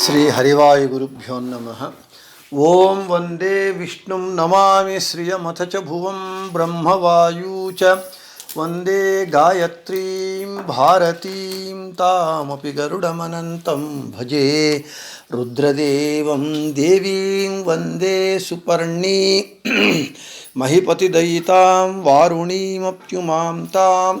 श्री हरिवाय गुरुभ्यो नम। ओं वंदे विष्णु नमा श्रियमथ च भुवं ब्रह्मवायु च। वंदे गायत्री, भारती, तामपि भजे। रुद्रदेव, देवी वंदे सुपर्णी। महिपतिदयिता, वारुणीमप्युमां ताम्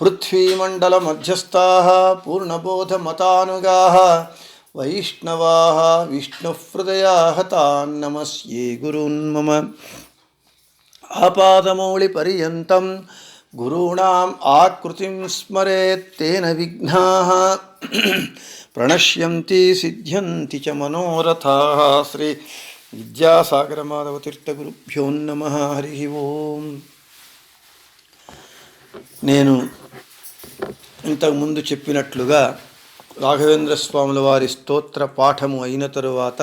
पृथ्वीमण्डलमध्यस्थाः पूर्णबोधमतानुगाः वैष्णवाः विष्णुहृदयाः तान् नमस्ये गुरून्मम आपादमौलिपर्यन्तं गुरूणाम् आकृतिं स्मरेत् तेन विघ्नाः प्रणश्यन्ति सिद्ध्यन्ति च मनोरथाः श्री విద్యాసాగరమాధవతీర్థగురుభ్యో నమ హరి ఓం నేను ఇంతకుముందు చెప్పినట్లుగా రాఘవేంద్ర స్వాముల వారి స్తోత్ర పాఠము అయిన తరువాత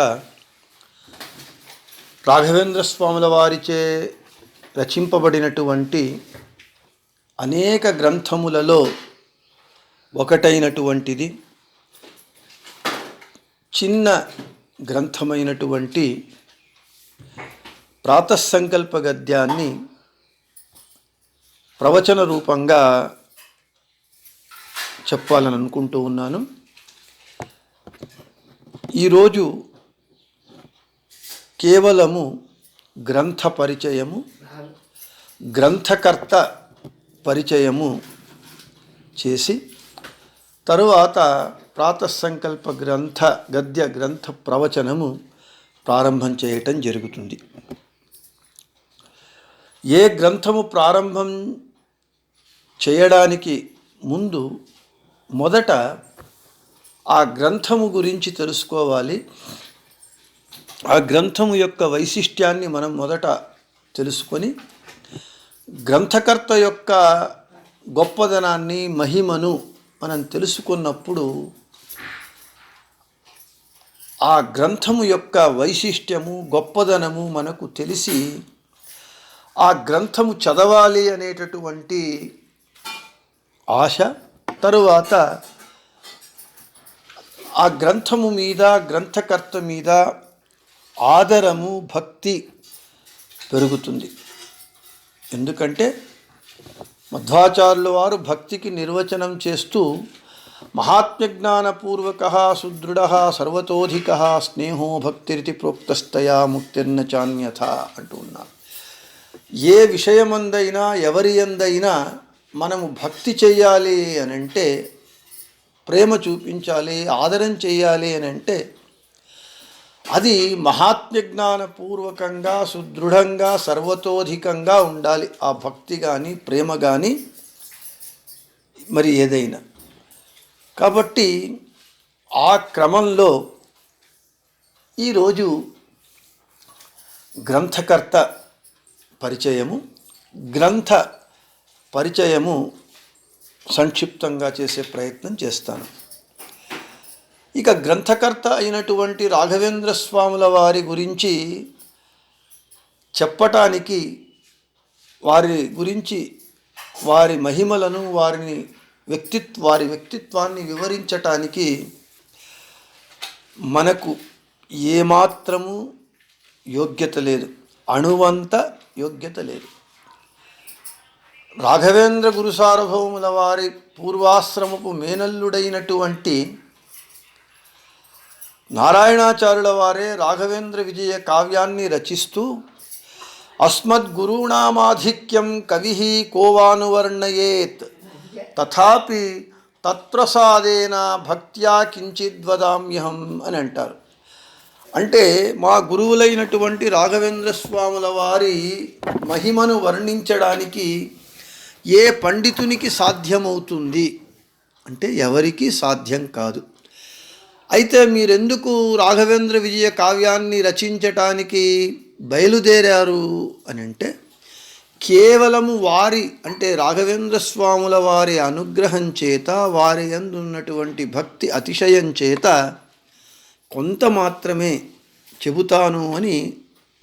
రాఘవేంద్ర స్వాముల వారిచే రచింపబడినటువంటి అనేక గ్రంథములలో ఒకటైనటువంటిది చిన్న గ్రంథమైనటువంటి ప్రాతస్సంకల్ప గద్యాన్ని ప్రవచన రూపంగా చెప్పాలని అనుకుంటూ ఉన్నాను. ఈరోజు కేవలము గ్రంథ పరిచయము గ్రంథకర్త పరిచయము చేసి తరువాత ప్రాతసంకల్ప గ్రంథ గద్య గ్రంథ ప్రవచనము ప్రారంభం చేయటం జరుగుతుంది. ఏ గ్రంథము ప్రారంభం చేయడానికి ముందు మొదట ఆ గ్రంథము గురించి తెలుసుకోవాలి. ఆ గ్రంథము యొక్క వైశిష్ట్యాన్ని మనం మొదట తెలుసుకొని గ్రంథకర్త యొక్క గొప్పదనాన్ని మహిమను మనం తెలుసుకున్నప్పుడు ఆ గ్రంథము యొక్క వైశిష్ట్యము గొప్పదనము మనకు తెలిసి ఆ గ్రంథము చదవాలి అనేటటువంటి ఆశ తరువాత ఆ గ్రంథము మీద గ్రంథకర్త మీద ఆదరము భక్తి పెరుగుతుంది. ఎందుకంటే మధ్వాచార్యుల వారు భక్తికి నిర్వచనం చేస్తూ మహాత్మ్యజ్ఞానపూర్వక సుదృఢ సర్వతోధిక స్నేహో భక్తిరితి ప్రోక్తస్తయా ముక్తిర్న చాన్యథ అంటూ ఉన్నారు. ఏ విషయమందైనా ఎవరి ఎందైనా మనము భక్తి చెయ్యాలి అని అంటే ప్రేమ చూపించాలి ఆదరం చేయాలి అని అంటే అది మహాత్మ్యజ్ఞానపూర్వకంగా సుదృఢంగా సర్వతోధికంగా ఉండాలి. ఆ భక్తి కానీ ప్రేమ కానీ మరి ఏదైనా. కాబట్టి ఆ క్రమంలో ఈరోజు గ్రంథకర్త పరిచయము గ్రంథ పరిచయము సంక్షిప్తంగా చేసే ప్రయత్నం చేస్తాను. ఇక గ్రంథకర్త అయినటువంటి రాఘవేంద్ర స్వాముల వారి గురించి చెప్పటానికి వారి గురించి వారి మహిమలను వారిని వ్యక్తిత్వ వారి వ్యక్తిత్వాన్ని వివరించటానికి మనకు ఏమాత్రము యోగ్యత లేదు. అణువంత యోగ్యత లేదు. రాఘవేంద్ర గురు సార్వభౌముల వారి పూర్వాశ్రమపు మేనల్లుడైనటువంటి నారాయణాచార్యుల వారే రాఘవేంద్ర విజయ కావ్యాన్ని రచిస్తూ అస్మద్గురూణామాధిక్యం కవి కోవానువర్ణయేత్ తథాపి తత్ప్రసాదేన భక్త్యా కించిద్వదామ్యహం అని అంటారు. అంటే మా గురువులైనటువంటి రాఘవేంద్ర స్వాముల వారి మహిమను వర్ణించడానికి ఏ పండితునికి సాధ్యమవుతుంది? అంటే ఎవరికి సాధ్యం కాదు. అయితే మీరెందుకు రాఘవేంద్ర విజయ కావ్యాన్ని రచించటానికి బయలుదేరారు అని అంటే కేవలము వారి అంటే రాఘవేంద్ర స్వాముల వారి అనుగ్రహం చేత వారి యందున్నటువంటి భక్తి అతిశయం చేత కొంత మాత్రమే చెబుతాను అని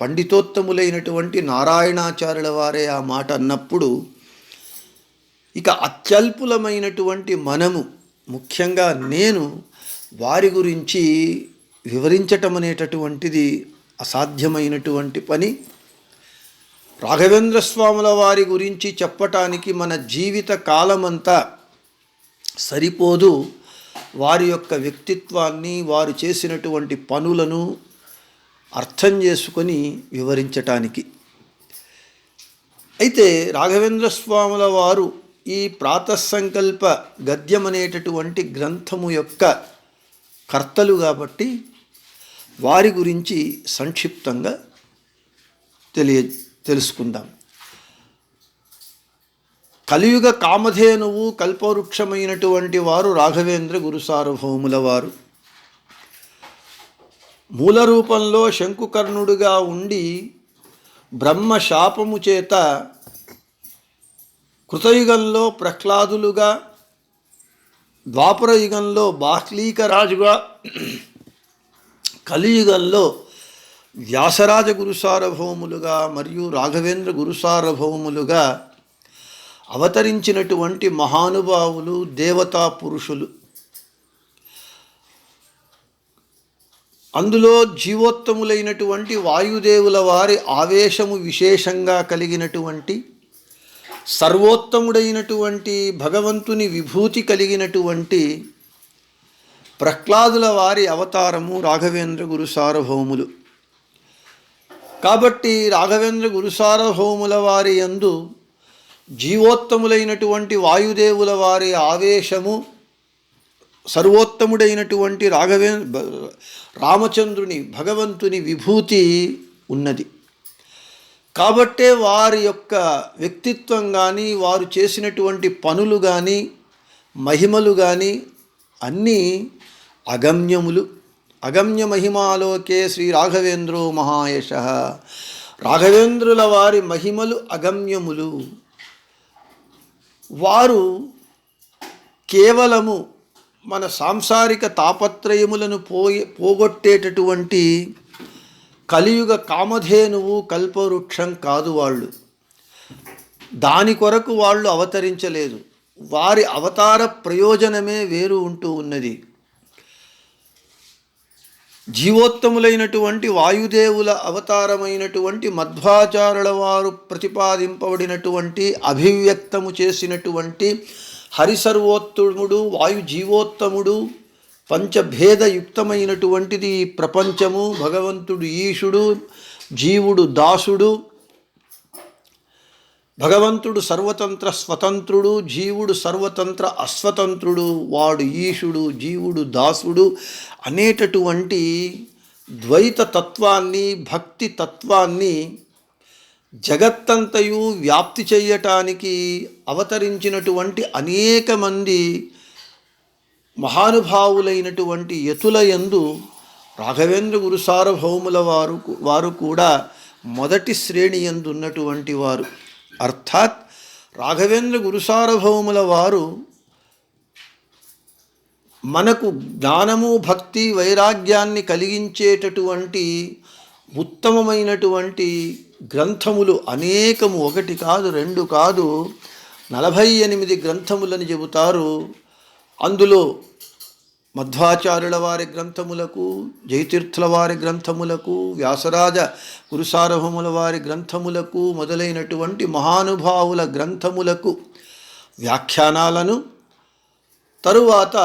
పండితోత్తములైనటువంటి నారాయణాచార్యుల వారే ఆ మాట అన్నప్పుడు ఇక అత్యల్పులమైనటువంటి మనము ముఖ్యంగా నేను వారి గురించి వివరించటం అనేటటువంటిది అసాధ్యమైనటువంటి పని. రాఘవేంద్ర స్వాముల వారి గురించి చెప్పటానికి మన జీవిత కాలమంతా సరిపోదు. వారి యొక్క వ్యక్తిత్వాన్ని వారు చేసినటువంటి పనులను అర్థం చేసుకొని వివరించటానికి. అయితే రాఘవేంద్ర స్వాముల వారు ఈ ప్రాతసంకల్ప గద్యం అనేటటువంటి గ్రంథము యొక్క కర్తలు కాబట్టి వారి గురించి సంక్షిప్తంగా తెలియ తెలుసుకుందాం. కలియుగ కామధేనువు కల్పవృక్షమైనటువంటి వారు రాఘవేంద్ర గురు సార్వభౌముల వారు మూల రూపంలో శంకుకర్ణుడుగా ఉండి బ్రహ్మ శాపము చేత కృతయుగంలో ప్రహ్లాదులుగా ద్వాపర యుగంలో బాహ్లీక రాజుగా కలియుగంలో వ్యాసరాజ గురుసారభౌములుగా మరియు రాఘవేంద్ర గురుసారభౌములుగా అవతరించినటువంటి మహానుభావులు దేవతా పురుషులు. అందులో జీవోత్తములైనటువంటి వాయుదేవుల వారి ఆవేశము విశేషంగా కలిగినటువంటి సర్వోత్తముడైనటువంటి భగవంతుని విభూతి కలిగినటువంటి ప్రహ్లాదుల వారి అవతారము రాఘవేంద్ర గురు సార్వభౌములు. కాబట్టి రాఘవేంద్ర గురు సార్వభౌముల వారి యందు జీవోత్తములైనటువంటి వాయుదేవుల వారి ఆవేశము సర్వోత్తముడైనటువంటి రాఘవే రామచంద్రుని భగవంతుని విభూతి ఉన్నది. కాబట్టే వారి యొక్క వ్యక్తిత్వం కానీ వారు చేసినటువంటి పనులు కానీ మహిమలు కానీ అన్నీ అగమ్యములు. అగమ్య మహిమాలోకే శ్రీ రాఘవేంద్రో మహాయశ. రాఘవేంద్రుల వారి మహిమలు అగమ్యములు. వారు కేవలము మన సాంసారిక తాపత్రయములను పోయి పోగొట్టేటటువంటి కలియుగ కామధేనువు కల్పవృక్షం కాదు వాళ్ళు. దాని కొరకు వాళ్ళు అవతరించలేదు. వారి అవతార ప్రయోజనమే వేరు ఉంటూ ఉన్నది. జీవోత్తములైనటువంటి వాయుదేవుల అవతారమైనటువంటి మధ్వాచారుల వారు ప్రతిపాదింపబడినటువంటి అభివ్యక్తము చేసినటువంటి హరిసర్వోత్తముడు వాయు జీవోత్తముడు పంచభేదయుక్తమైనటువంటిది ప్రపంచము. భగవంతుడు ఈశుడు జీవుడు దాసుడు భగవంతుడు సర్వతంత్ర స్వతంత్రుడు జీవుడు సర్వతంత్ర అస్వతంత్రుడు వాడు ఈశుడు జీవుడు దాసుడు అనేటటువంటి ద్వైత తత్వాన్ని భక్తి తత్వాన్ని జగత్తంతయు వ్యాప్తి చెయ్యటానికి అవతరించినటువంటి అనేక మంది మహానుభావులైనటువంటి యతుల యందు రాఘవేంద్ర గురు సార్వభౌముల వారు వారు కూడా మొదటి శ్రేణి యందు ఉన్నటువంటి వారు. అర్థాత్ రాఘవేంద్ర గురు సార్వభౌముల వారు మనకు జ్ఞానము భక్తి వైరాగ్యాన్ని కలిగించేటటువంటి ఉత్తమమైనటువంటి గ్రంథములు అనేకము. ఒకటి కాదు రెండు కాదు నలభై ఎనిమిది గ్రంథములని చెబుతారు. అందులో మధ్వాచార్యుల వారి గ్రంథములకు జయతీర్థుల వారి గ్రంథములకు వ్యాసరాజ గురుసార్వభౌముల వారి గ్రంథములకు మొదలైనటువంటి మహానుభావుల గ్రంథములకు వ్యాఖ్యానాలను తరువాత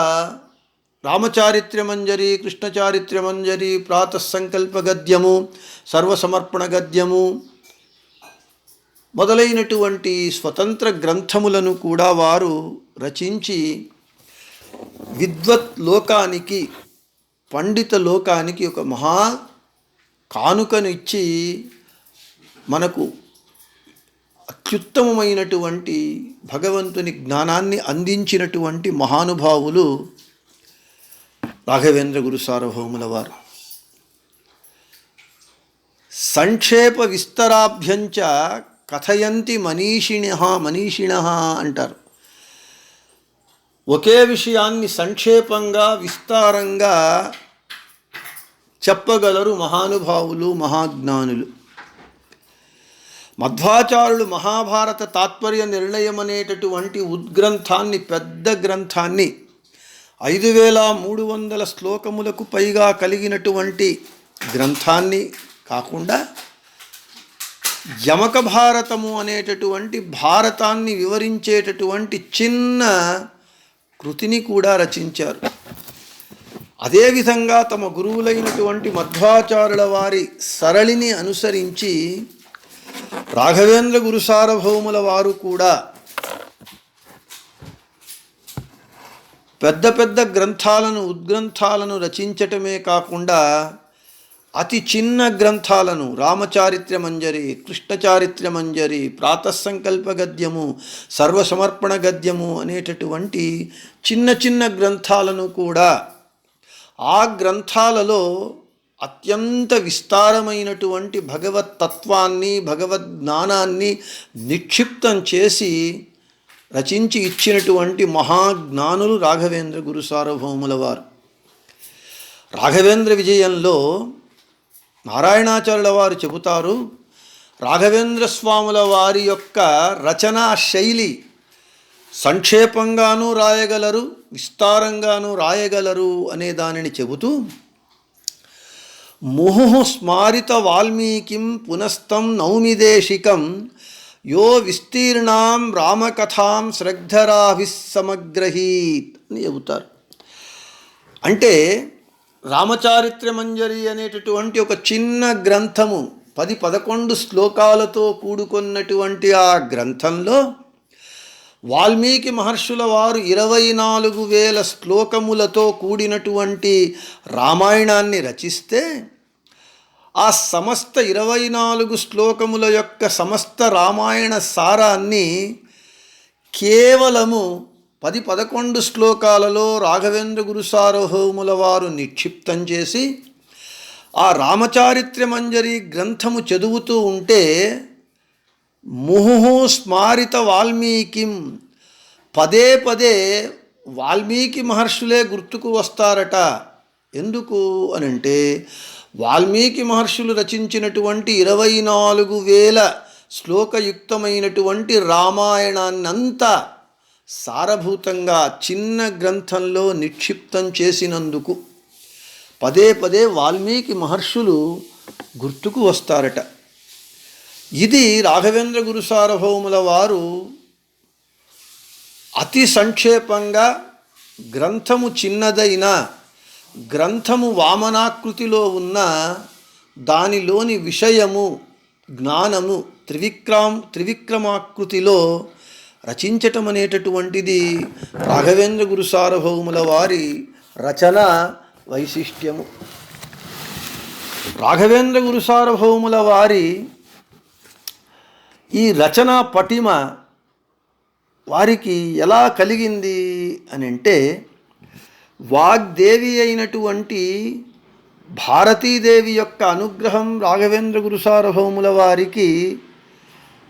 రామచారిత్ర్యమంజరి కృష్ణచారిత్ర్యమంజరి ప్రాతసంకల్ప గద్యము సర్వసమర్పణ గద్యము మొదలైనటువంటి స్వతంత్ర గ్రంథములను కూడా వారు రచించి విద్వత్ లోకానికి పండిత లోకానికి ఒక మహా కానుకను ఇచ్చి మనకు అత్యుత్తమమైనటువంటి భగవంతుని జ్ఞానాన్ని అందించినటువంటి మహానుభావులు రాఘవేంద్ర గురు సార్వభౌముల వారు. సంక్షేప విస్తరాభ్యంచ కథయంతి మనీషిణ మనీషిణ అంటారు. ఒకే విషయాన్ని సంక్షేపంగా విస్తారంగా చెప్పగలరు మహానుభావులు మహాజ్ఞానులు. మధ్వాచారులు మహాభారత తాత్పర్య నిర్ణయం అనేటటువంటి ఉద్గ్రంథాన్ని పెద్ద గ్రంథాన్ని ఐదు వేల మూడు వందల శ్లోకములకు పైగా కలిగినటువంటి గ్రంథాన్ని కాకుండా యమక భారతము అనేటటువంటి భారతాన్ని వివరించేటటువంటి చిన్న కృతిని కూడా రచించారు. అదేవిధంగా తమ గురువులైనటువంటి మధ్వాచారుల వారి సరళిని అనుసరించి రాఘవేంద్ర గురు సార్వభౌముల వారు కూడా పెద్ద పెద్ద గ్రంథాలను ఉద్గ్రంథాలను రచించటమే కాకుండా అతి చిన్న గ్రంథాలను రామచారిత్ర మంజరి కృష్ణచారిత్ర మంజరి ప్రాతసంకల్ప గద్యము సర్వసమర్పణ గద్యము అనేటటువంటి చిన్న చిన్న గ్రంథాలను కూడా ఆ గ్రంథాలలో అత్యంత విస్తారమైనటువంటి భగవత్ తత్వాన్ని భగవద్ జ్ఞానాన్ని నిక్షిప్తం చేసి రచించి ఇచ్చినటువంటి మహాజ్ఞానులు రాఘవేంద్ర గురు సార్వభౌముల వారు రాఘవేంద్ర విజయంలో నారాయణాచార్యుల వారు చెబుతారు రాఘవేంద్ర స్వాముల వారి యొక్క రచనా శైలి సంక్షేపంగానూ రాయగలరు విస్తారంగానూ రాయగలరు అనే దానిని చెబుతూ ముహు స్మారిత వాల్మీకిం పునస్తం నౌమిదేశికం యో విస్తీర్ణాం రామకథాం శ్రద్ధరాభిస్సమగ్రహీత్ అని చెబుతారు. అంటే రామచారిత్రమంజరి అనేటటువంటి ఒక చిన్న గ్రంథము పది పదకొండు శ్లోకాలతో కూడుకున్నటువంటి ఆ గ్రంథంలో వాల్మీకి మహర్షుల వారు ఇరవై నాలుగు వేల శ్లోకములతో కూడినటువంటి రామాయణాన్ని రచిస్తే ఆ సమస్త ఇరవై నాలుగు శ్లోకముల యొక్క సమస్త రామాయణ సారాన్ని కేవలము పది పదకొండు శ్లోకాలలో రాఘవేంద్ర గురు వారు నిక్షిప్తం చేసి ఆ రామచారిత్ర్యమంజరి గ్రంథము చదువుతూ ఉంటే ముహు స్మారిత వాల్మీకిం పదే పదే వాల్మీకి మహర్షులే గుర్తుకు వస్తారట. ఎందుకు అనంటే వాల్మీకి మహర్షులు రచించినటువంటి ఇరవై నాలుగు వేల శ్లోకయుక్తమైనటువంటి రామాయణాన్నంతా సారభూతంగా చిన్న గ్రంథంలో నిక్షిప్తం చేసినందుకు పదే పదే వాల్మీకి మహర్షులు గుర్తుకు వస్తారట. ఇది రాఘవేంద్ర గురు సార్వభౌముల వారు అతి సంక్షేపంగా గ్రంథము చిన్నదైన గ్రంథము వామనాకృతిలో ఉన్న దానిలోని విషయము జ్ఞానము త్రివిక్రమ్ త్రివిక్రమాకృతిలో రచించటం అనేటటువంటిది రాఘవేంద్ర గురు సార్వభౌముల వారి రచన వైశిష్ట్యము. రాఘవేంద్ర గురు సార్వభౌముల వారి ఈ రచన పటిమ వారికి ఎలా కలిగింది అని అంటే వాగ్దేవి అయినటువంటి భారతీదేవి యొక్క అనుగ్రహం రాఘవేంద్ర గురు సార్వభౌముల వారికి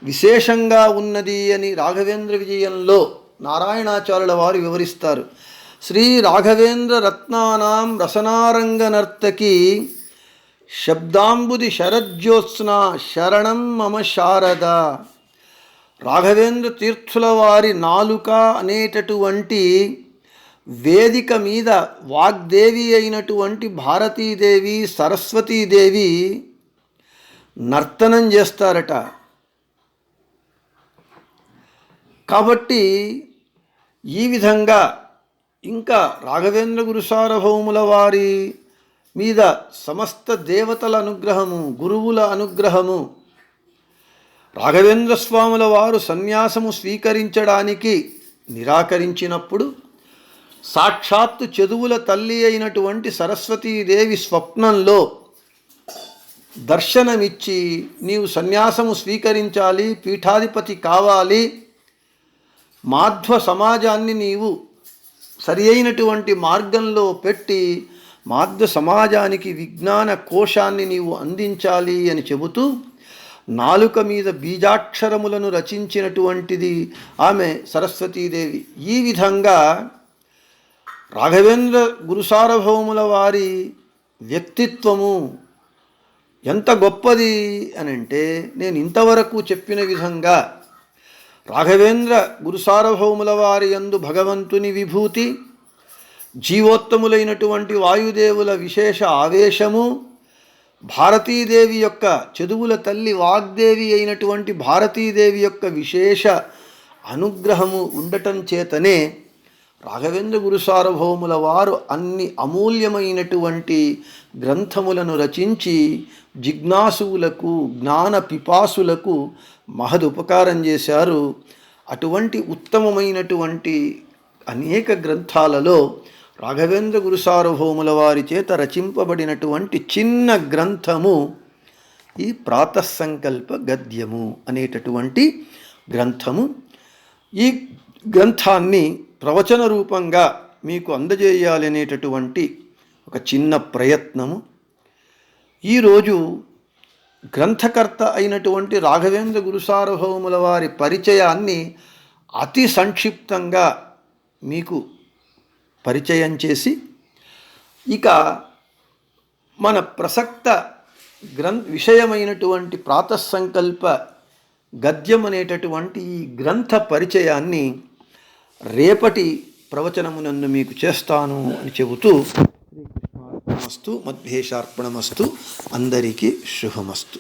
విశేషంగా ఉన్నది అని రాఘవేంద్ర విజయంలో నారాయణాచార్యుల వారు వివరిస్తారు. శ్రీ రాఘవేంద్ర రత్నానాం రసనారంగ నర్తకి శబ్దాంబుది శరజ్యోత్స్న శరణం మమ శారద. రాఘవేంద్ర తీర్థుల వారి నాలుక అనేటటువంటి వేదిక మీద వాగ్దేవి అయినటువంటి భారతీదేవి సరస్వతీదేవి నర్తనం చేస్తారట. కాబట్టి ఈ విధంగా ఇంకా రాఘవేంద్ర గురుసారభౌముల వారి మీద సమస్త దేవతల అనుగ్రహము గురువుల అనుగ్రహము రాఘవేంద్ర స్వాముల వారు సన్యాసము స్వీకరించడానికి నిరాకరించినప్పుడు సాక్షాత్తు చెదువుల తల్లి అయినటువంటి సరస్వతీదేవి స్వప్నంలో దర్శనమిచ్చి నీవు సన్యాసము స్వీకరించాలి పీఠాధిపతి కావాలి మాధ్వ సమాజాన్ని నీవు సరి అయినటువంటి మార్గంలో పెట్టి మాధ్వ సమాజానికి విజ్ఞాన కోశాన్ని నీవు అందించాలి అని చెబుతూ నాలుక మీద బీజాక్షరములను రచించినటువంటిది ఆమె సరస్వతీదేవి. ఈ విధంగా రాఘవేంద్ర గురుసార్వభౌముల వారి వ్యక్తిత్వము ఎంత గొప్పది అని అంటే నేను ఇంతవరకు చెప్పిన విధంగా రాఘవేంద్ర గురుసార్వభౌముల వారి యందు భగవంతుని విభూతి జీవోత్తములైనటువంటి వాయుదేవుల విశేష ఆవేశము భారతీదేవి యొక్క చదువుల తల్లి వాగ్దేవి అయినటువంటి భారతీదేవి యొక్క విశేష అనుగ్రహము ఉండటం చేతనే రాఘవేంద్ర గురుసార్వభౌముల వారు అన్ని అమూల్యమైనటువంటి గ్రంథములను రచించి జిజ్ఞాసువులకు జ్ఞాన పిపాసులకు మహదుపకారం చేశారు. అటువంటి ఉత్తమమైనటువంటి అనేక గ్రంథాలలో రాఘవేంద్ర గురుసార్వభౌముల వారి చేత రచింపబడినటువంటి చిన్న గ్రంథము ఈ ప్రాతసంకల్ప గద్యము అనేటటువంటి గ్రంథము. ఈ గ్రంథాన్ని ప్రవచన రూపంగా మీకు అందజేయాలి అనేటటువంటి ఒక చిన్న ప్రయత్నము. ఈరోజు గ్రంథకర్త అయినటువంటి రాఘవేంద్ర గురుసార్వభౌముల వారి పరిచయాన్ని అతి సంక్షిప్తంగా మీకు పరిచయం చేసి ఇక మన ప్రసక్త గ్రం విషయమైనటువంటి ప్రాతసంకల్ప గద్యం అనేటటువంటి ఈ గ్రంథ పరిచయాన్ని రేపటి ప్రవచనమునందు మీకు చేస్తాను అని చెబుతూ శ్రీకృష్ణార్పణమస్తు మధ్యేశార్పణమస్తు అందరికీ శుభమస్తు.